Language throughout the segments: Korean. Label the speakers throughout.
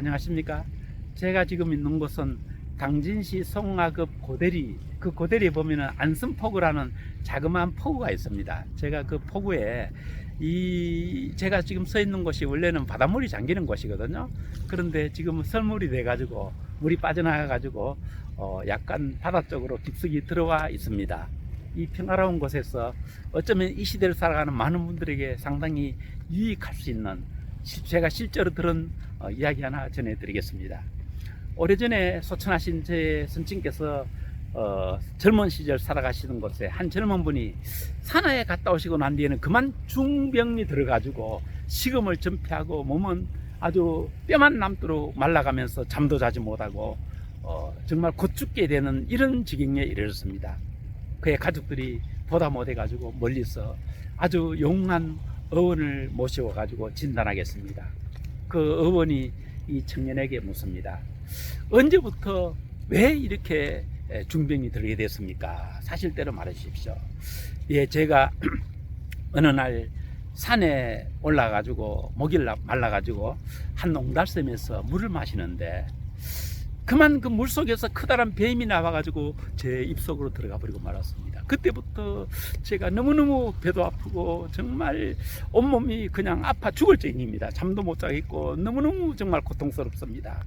Speaker 1: 안녕하십니까? 제가 지금 있는 곳은 당진시 송화급 고대리 그 고대리에 보면은 안슴포구라는 자그마한 포구가 있습니다. 제가 그 포구에 이 제가 지금 서 있는 곳이 원래는 바닷물이 잠기는 곳이거든요. 그런데 지금 설물이 돼 가지고 물이 빠져나가 가지고 어 약간 바다 쪽으로 깊숙이 들어와 있습니다. 이 평화로운 곳에서 어쩌면 이 시대를 살아가는 많은 분들에게 상당히 유익할 수 있는 실- 제가 실제로 들은 어, 이야기 하나 전해드리겠습니다. 오래전에 소천하신 제 선친께서 어, 젊은 시절 살아가시는 곳에 한 젊은 분이 산하에 갔다 오시고 난 뒤에는 그만 중병이 들어가지고 식음을 전폐하고 몸은 아주 뼈만 남도록 말라가면서 잠도 자지 못하고 어, 정말 곧 죽게 되는 이런 지경에 이르렀습니다. 그의 가족들이 보다 못해가지고 멀리서 아주 용한 어원을 모셔가지고 진단하겠습니다. 그 어원이 이 청년에게 묻습니다. 언제부터 왜 이렇게 에, 중병이 들게 됐습니까? 사실대로 말해 주십시오. 예, 제가 어느 날 산에 올라가지고 목일 말라가지고 한 옹달샘에서 물을 마시는데 그만 그 물 속에서 커다란 뱀이 나와가지고 제 입속으로 들어가 버리고 말았습니다. 그때부터 제가 너무너무 배도 아프고 정말 온몸이 그냥 아파 죽을 쟁입니다. 잠도 못 자겠고 너무너무 정말 고통스럽습니다.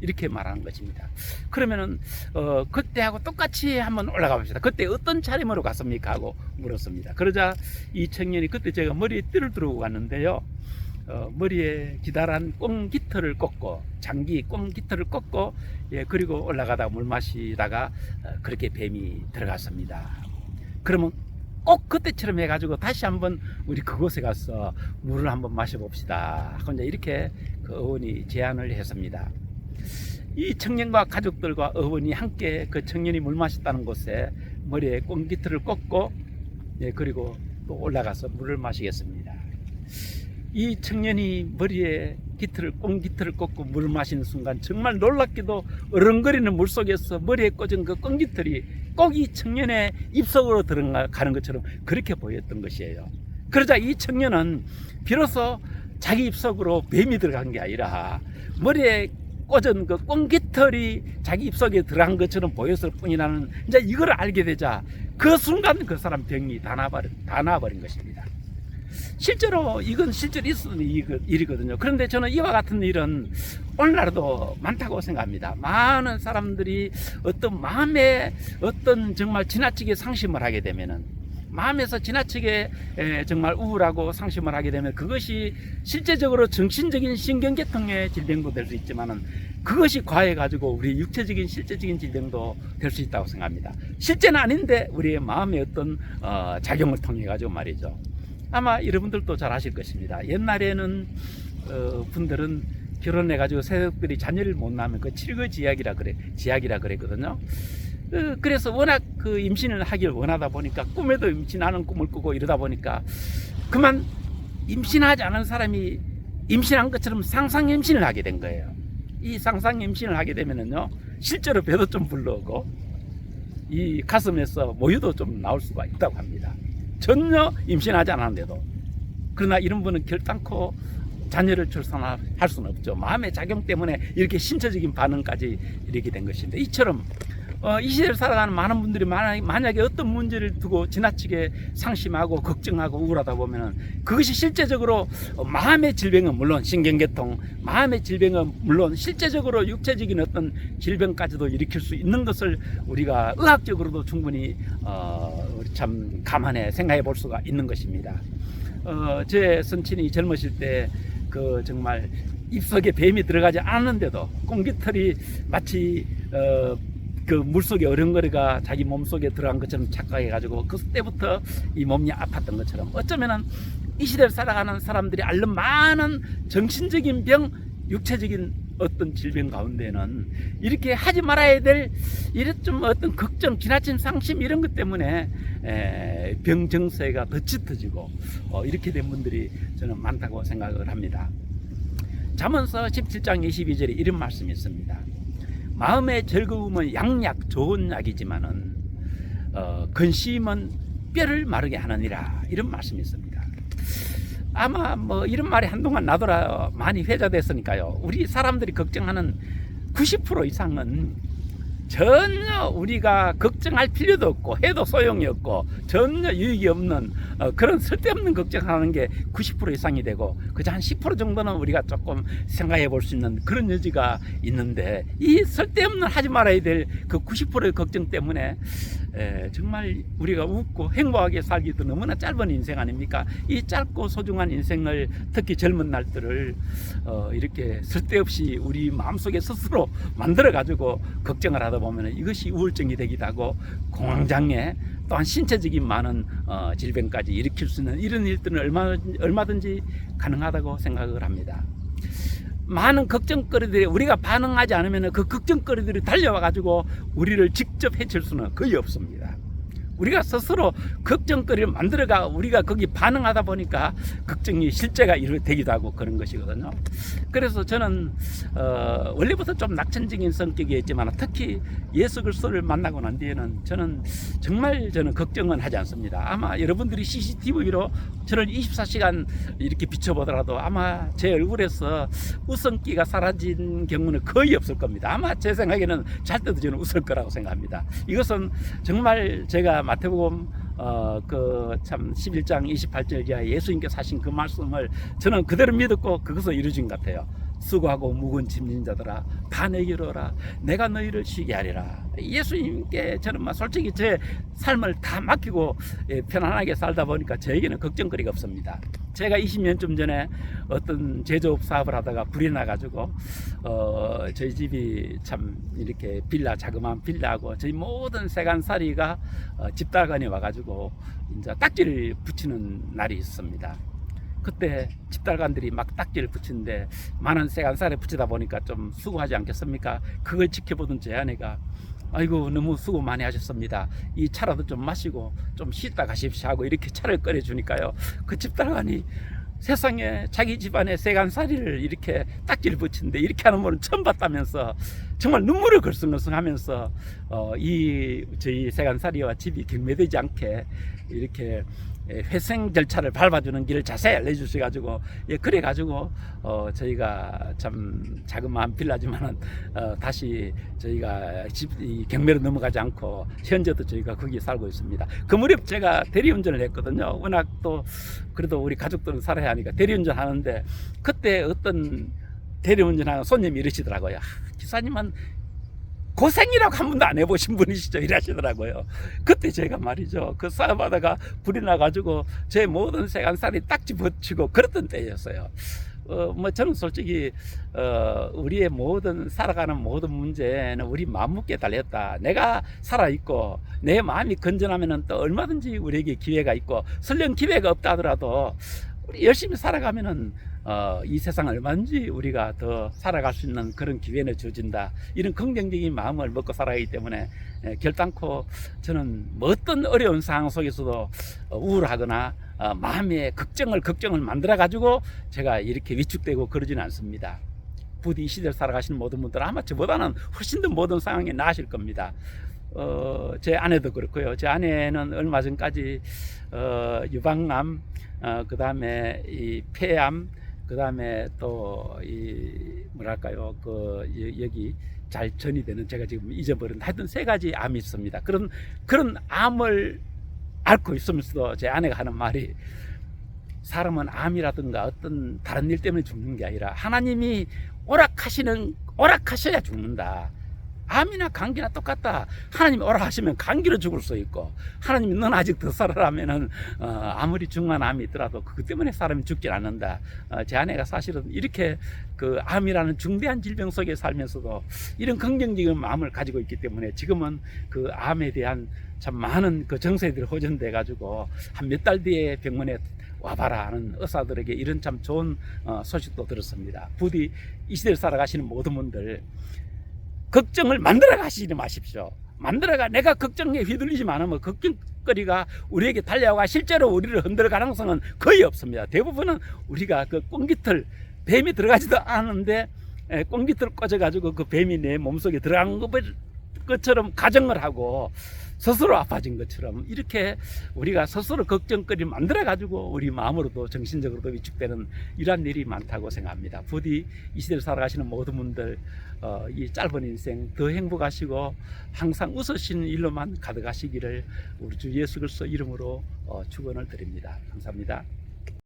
Speaker 1: 이렇게 말하는 것입니다. 그러면은 어 그때하고 똑같이 한번 올라가 봅시다. 그때 어떤 차림으로 갔습니까? 하고 물었습니다. 그러자 이 청년이 그때 제가 머리에 띠를 두르고 갔는데요. 어, 머리에 기다란 꽁 깃털을 꽂고 장기 꽁 깃털을 꽂고 예 그리고 올라가다 물 마시다가 어, 그렇게 뱀이 들어갔습니다. 그러면 꼭 그때처럼 해가지고 다시 한번 우리 그곳에 가서 물을 한번 마셔봅시다. 이제 이렇게 그 어원이 제안을 했습니다. 이 청년과 가족들과 어원이 함께 그 청년이 물 마셨다는 곳에 머리에 꽁기틀을 꽂고 예, 그리고 또 올라가서 물을 마시겠습니다. 이 청년이 머리에 기틀을 꽁 기틀을 꽂고 물을 마시는 순간 정말 놀랍게도 어른거리는 물 속에서 머리에 꽂은 그 꽁 기틀이 꼭 이 청년의 입속으로 들어가는 것처럼 그렇게 보였던 것이에요. 그러자 이 청년은 비로소 자기 입속으로 뱀이 들어간 게 아니라 머리에 꽂은 그 꽁기털이 자기 입속에 들어간 것처럼 보였을 뿐이라는 이제 이걸 알게 되자 그 순간 그 사람 병이 다 나버린, 다 나버린 것입니다. 실제로 이건 실제로 있었던 일- 일이거든요. 그런데 저는 이와 같은 일은 오늘날도 많다고 생각합니다. 많은 사람들이 어떤 마음에 어떤 정말 지나치게 상심을 하게 되면은 마음에서 지나치게 에, 정말 우울하고 상심을 하게 되면 그것이 실제적으로 정신적인 신경계통의 질병도 될 수 있지만은 그것이 과해 가지고 우리 육체적인 실제적인 질병도 될 수 있다고 생각합니다. 실제는 아닌데 우리의 마음의 어떤 어, 작용을 통해 가지고 말이죠. 아마 여러분들도 잘 아실 것입니다. 옛날에는 어, 분들은 결혼해 가지고 새벽들이 자녀를 못 낳으면 그 칠거지약이라 그래 지약이라 그랬거든요. 어, 그래서 워낙 그 임신을 하길 원하다 보니까 꿈에도 임신하는 꿈을 꾸고 이러다 보니까 그만 임신하지 않은 사람이 임신한 것처럼 상상 임신을 하게 된 거예요. 이 상상 임신을 하게 되면은요 실제로 배도 좀 불러오고 이 가슴에서 모유도 좀 나올 수가 있다고 합니다. 전혀 임신하지 않았는데도 그러나 이런 분은 결단코 자녀를 출산할 수는 없죠. 마음의 작용 때문에 이렇게 신체적인 반응까지 이렇게 된 것인데 이처럼 어, 이 시대를 살아가는 많은 분들이 만약, 만약에 어떤 문제를 두고 지나치게 상심하고 걱정하고 우울하다 보면은 그것이 실제적으로 어, 마음의 질병은 물론 신경계통, 마음의 질병은 물론 실제적으로 육체적인 어떤 질병까지도 일으킬 수 있는 것을 우리가 의학적으로도 충분히 어, 우리 참 감안해 생각해 볼 수가 있는 것입니다. 어, 제 선친이 젊으실 때 그 정말 입속에 뱀이 들어가지 않았는데도 꽁기털이 마치 어, 그 물속에 어른거리가 자기 몸속에 들어간 것처럼 착각해가지고 그때부터 이 몸이 아팠던 것처럼 어쩌면은 이 시대를 살아가는 사람들이 앓는 많은 정신적인 병, 육체적인 어떤 질병 가운데는 이렇게 하지 말아야 될 이런 좀 어떤 걱정, 지나친 상심 이런 것 때문에 에, 병 정세가 더 짙어지고 어, 이렇게 된 분들이 저는 많다고 생각을 합니다. 잠언서 17장 22절에 이런 말씀이 있습니다. 마음의 즐거움은 양약 좋은 약이지만은 어, 근심은 뼈를 마르게 하느니라 이런 말씀이 있습니다. 아마 뭐 이런 말이 한동안 나더라 많이 회자됐으니까요. 우리 사람들이 걱정하는 90% 이상은 전혀 우리가 걱정할 필요도 없고 해도 소용이 없고 전혀 유익이 없는 어, 그런 쓸데없는 걱정하는 게 90% 이상이 되고 그저 한 10% 정도는 우리가 조금 생각해 볼 수 있는 그런 여지가 있는데 이 쓸데없는 하지 말아야 될 그 90%의 걱정 때문에 에, 정말 우리가 웃고 행복하게 살기도 너무나 짧은 인생 아닙니까? 이 짧고 소중한 인생을 특히 젊은 날들을 어, 이렇게 쓸데없이 우리 마음속에 스스로 만들어 가지고 걱정을 하다 보면 이것이 우울증이 되기도 하고 공황장애 또한 신체적인 많은 어, 질병까지 일으킬 수 있는 이런 일들은 얼마, 얼마든지 가능하다고 생각을 합니다. 많은 걱정거리들이 우리가 반응하지 않으면 그 걱정거리들이 달려와 가지고 우리를 직접 해칠 수는 거의 없습니다. 우리가 스스로 걱정거리를 만들어가 우리가 거기 반응하다 보니까 걱정이 실제가 되기도 하고 그런 것이거든요. 그래서 저는 어, 원래부터 좀 낙천적인 성격이었지만 특히 예수 그리스도를 만나고 난 뒤에는 저는 정말 저는 걱정은 하지 않습니다. 아마 여러분들이 CCTV로 저를 24시간 이렇게 비춰보더라도 아마 제 얼굴에서 웃음기가 사라진 경우는 거의 없을 겁니다. 아마 제 생각에는 잘 때도 저는 웃을 거라고 생각합니다. 이것은 정말 제가 마태복음 어, 그 참 11장 28절 이하 예수님께서 하신 그 말씀을 저는 그대로 믿었고 그것을 이루어진 것 같아요. 수고하고 묵은 짐진 자들아 다 내게로 오라. 내가 너희를 쉬게 하리라. 예수님께 저는 막 솔직히 제 삶을 다 맡기고 예, 편안하게 살다 보니까 저에게는 걱정거리가 없습니다. 제가 20년쯤 전에 어떤 제조업 사업을 하다가 불이 나가지고 어, 저희 집이 참 이렇게 빌라 자그마한 빌라하고 저희 모든 세간살이가 어, 집달관이 와가지고 이제 딱지를 붙이는 날이 있습니다. 그때 집달관들이 막 딱지를 붙이는데 많은 세간살에 붙이다 보니까 좀 수고하지 않겠습니까? 그걸 지켜보던 제 아내가 아이고 너무 수고 많이 하셨습니다. 이 차라도 좀 마시고 좀 쉬다 가십시오 하고 이렇게 차를 끓여주니까요. 그 집달관이 세상에 자기 집안에 세간살이를 이렇게 딱지를 붙이는데 이렇게 하는 분은 처음 봤다면서 정말 눈물을 글썽글썽하면서 어, 이 저희 세간살이와 집이 경매되지 않게 이렇게 예, 회생 절차를 밟아주는 길을 자세히 알려주셔가지고 예, 그래가지고 어, 저희가 참 자그마한 빌라지만은 어, 다시 저희가 집 이 경매로 넘어가지 않고 현재도 저희가 거기 살고 있습니다. 그 무렵 제가 대리운전을 했거든요. 워낙 또 그래도 우리 가족들은 살아야 하니까 대리운전 하는데 그때 어떤 대리운전하는 손님이 이러시더라고요. 아, 기사님은 고생이라고 한 번도 안 해보신 분이시죠? 이러시더라고요. 그때 제가 말이죠. 그 싸움하다가 불이 나가지고 제 모든 세간살이 딱지 붙이고 그랬던 때였어요. 어, 뭐 저는 솔직히 어, 우리의 모든 살아가는 모든 문제는 우리 마음먹기에 달렸다. 내가 살아 있고 내 마음이 건전하면은 또 얼마든지 우리에게 기회가 있고 설령 기회가 없다 하더라도 우리 열심히 살아가면은 어, 이 세상 얼마든지 우리가 더 살아갈 수 있는 그런 기회는 주어진다. 이런 긍정적인 마음을 먹고 살아가기 때문에 에, 결단코 저는 뭐 어떤 어려운 상황 속에서도 어, 우울하거나 어, 마음에 걱정을 걱정을 만들어 가지고 제가 이렇게 위축되고 그러지는 않습니다. 부디 이 시대를 살아가시는 모든 분들은 아마 저보다는 훨씬 더 모든 상황에 나으실 겁니다. 어, 제 아내도 그렇고요. 제 아내는 얼마 전까지 어, 유방암, 어, 그 다음에 이 폐암, 그 다음에 또 이 뭐랄까요, 그 여- 여기 잘 전이 되는 제가 지금 잊어버린 하여튼 세 가지 암이 있습니다. 그런 그런 암을 앓고 있으면서도 제 아내가 하는 말이 사람은 암이라든가 어떤 다른 일 때문에 죽는 게 아니라 하나님이 오락하시는 오락하셔야 죽는다. 암이나 감기나 똑같다. 하나님이 오락하시면 감기로 죽을 수 있고 하나님이 넌 아직 더 살아라면은 어, 아무리 중한 암이 있더라도 그것 때문에 사람이 죽질 않는다. 어, 제 아내가 사실은 이렇게 그 암이라는 중대한 질병 속에 살면서도 이런 긍정적인 마음을 가지고 있기 때문에 지금은 그 암에 대한 참 많은 그 정세들이 호전돼 가지고 한 몇 달 뒤에 병원에 와봐라 하는 의사들에게 이런 참 좋은 어, 소식도 들었습니다. 부디 이 시대를 살아가시는 모든 분들 걱정을 만들어 가시지 마십시오. 만들어가 내가 걱정에 휘둘리지만 않으면 걱정거리가 우리에게 달려와 실제로 우리를 흔들 가능성은 거의 없습니다. 대부분은 우리가 그 꽁기틀 뱀이 들어가지도 않은데 에, 꽁기틀 꽂아가지고 그 뱀이 내 몸속에 들어간 것처럼 가정을 하고 스스로 아파진 것처럼 이렇게 우리가 스스로 걱정거리 만들어 가지고 우리 마음으로도 정신적으로도 위축되는 이러한 일이 많다고 생각합니다. 부디 이 시대를 살아가시는 모든 분들 어, 이 짧은 인생 더 행복하시고 항상 웃으시는 일로만 가득하시기를 우리 주 예수 그리스도 이름으로 어, 축원을 드립니다. 감사합니다.